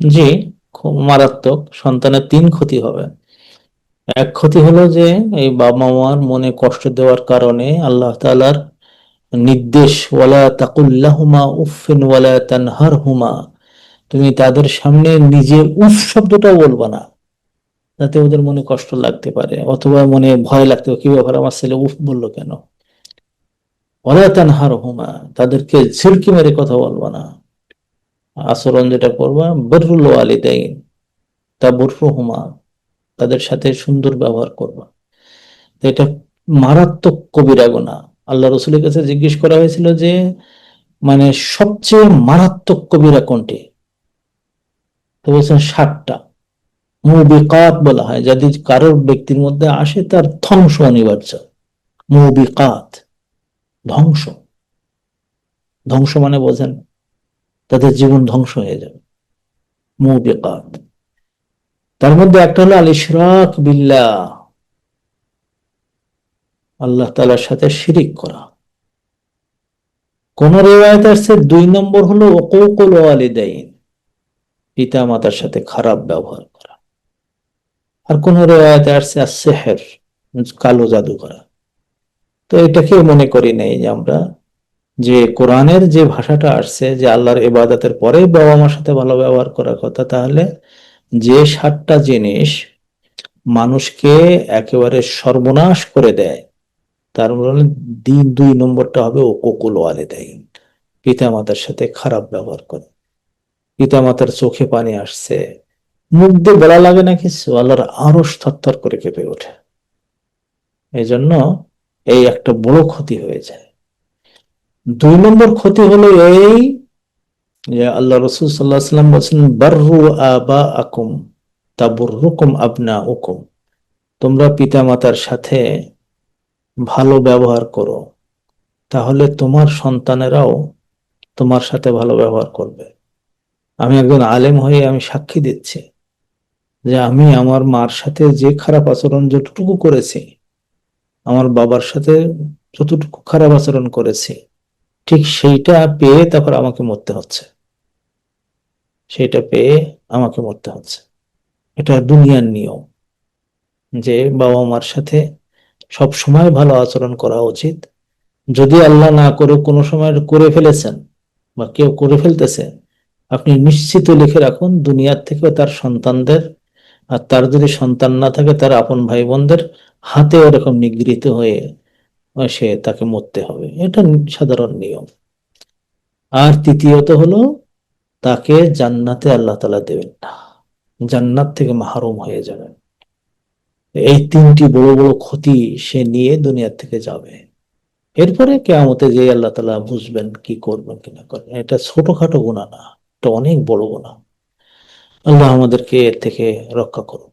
জি খুব মারাত্মক সন্তানের তিন ক্ষতি হবে। এক ক্ষতি হলো যে এই বাবা মার মনে কষ্ট দেওয়ার কারণে আল্লাহ তাআলার নির্দেশ, ওয়ালা তাকুল্লাহুমা উফিন ওয়ালা তানহারহুমা তুমি তাদের সামনে নিজে উফ শব্দটাও বলবা না। যাতে ওদের মনে কষ্ট লাগতে পারে, অথবা মনে ভয় লাগতে কি ব্যাপার, আমার ছেলে উফ বলল কেন? ওয়ালা তানহারহুমা তাদেরকে ঝিরকি মেরে কথা বলবা না। আচরণ যেটা করবা, বররুল ওয়ালিদাইন, তা বররুহুমা, তাদের সাথে সুন্দর ব্যবহার করবা। এটা মারাত্মক কবিরা গুনাহ। আল্লাহ রসুলের কাছে জিজ্ঞেস করা হয়েছিল যে মানে সবচেয়ে মারাত্মক কবিরা কোনটি? তো বলছেন ষাটটা। মুবিকাত বলা হয়, যদি কারোর ব্যক্তির মধ্যে আসে তার ধ্বংস অনিবার্য। মুবিকাত, ধ্বংস। ধ্বংস মানে বোঝেন তাদের জীবন ধ্বংস হয়ে যাবে। মুবিকাত। তার মধ্যে একটা হলো আল ইশরাক বিল্লাহ। আল্লাহ তালার সাথে শিরিক করা। কোন রেওয়ায়ত আসছে দুই নম্বর হলো ওকুকুল ওয়ালিদাইন। পিতা মাতার সাথে খারাপ ব্যবহার করা। আর কোন রেওয়ায়তে আসছে সেহের কালো জাদু করা। তো এটাকে মনে করি নাই যে আমরা যে কোরআনের যে ভাষাটা আসছে, যে আল্লাহর ইবাদতের পরে বাবা মার সাথে ভালো ব্যবহার করার কথা, তাহলে যে সাতটা জিনিস মানুষকে একেবারে সর্বনাশ করে দেয়, তার মানে দিন দুই নম্বরটা হবে ও কোকুল ওয়ালিদাইন। পিতা মাতার সাথে খারাপ ব্যবহার করে। পিতা মাতার চোখে পানি আসছে। মুখ দিয়ে বলা লাগে না কিছু, আল্লাহর আরও থরথর করে কেঁপে ওঠে। এই জন্য এই একটা বড় ক্ষতি হয়ে যায়। দুই নম্বর ক্ষতি হলো এই যে আল্লাহ রসুল সাল্লাহ সাল্লাম বলছেন, বার্রু আবা আকুম তাবুররুকুম আবনা উকুম তোমরা পিতা মাতার সাথে ভালো ব্যবহার করো, তাহলে তোমার সন্তানেরাও তোমার সাথে ভালো ব্যবহার করবে। আমি একজন আলেম হয়ে আমি সাক্ষী দিচ্ছি যে আমি আমার মার সাথে যে খারাপ আচরণ যতটুকু করেছি, আমার বাবার সাথে যতটুকু খারাপ আচরণ করেছি ঠিক সেইটা পেয়ে তারপর আমাকে মরতে হচ্ছে। সেইটা পেয়ে আমাকে মরতে হচ্ছে। এটা দুনিয়ার নিয়ম যে বাবা মার সাথে সব সময় ভালো আচরণ করা উচিত। যদি আল্লাহ না করে কোনো সময় করে ফেলেছেন বা কেউ করে ফেলতেছে, আপনি নিশ্চিত লিখে রাখুন দুনিয়ার থেকে তার সন্তানদের আর তার যদি সন্তান না থাকে তার আপন ভাই বোনদের হাতে ওরকম নিগৃহীত হয়ে সে তাকে মরতে হবে। এটা সাধারণ নিয়ম। আর তৃতীয়ত হলো, তাকে জান্নাতে আল্লাহ তালা দেবেন না। জান্নাত থেকে মাহরুম হয়ে যাবেন। এই তিনটি বড় বড় ক্ষতি সে নিয়ে দুনিয়ার থেকে যাবে। এরপরে কে কেয়ামতে যে আল্লাহ তালা বুঝবেন কি করবেন কি না করবেন, এটা ছোটখাটো গুণা না, এটা অনেক বড় গুণা। আল্লাহ আমাদেরকে এর থেকে রক্ষা করুন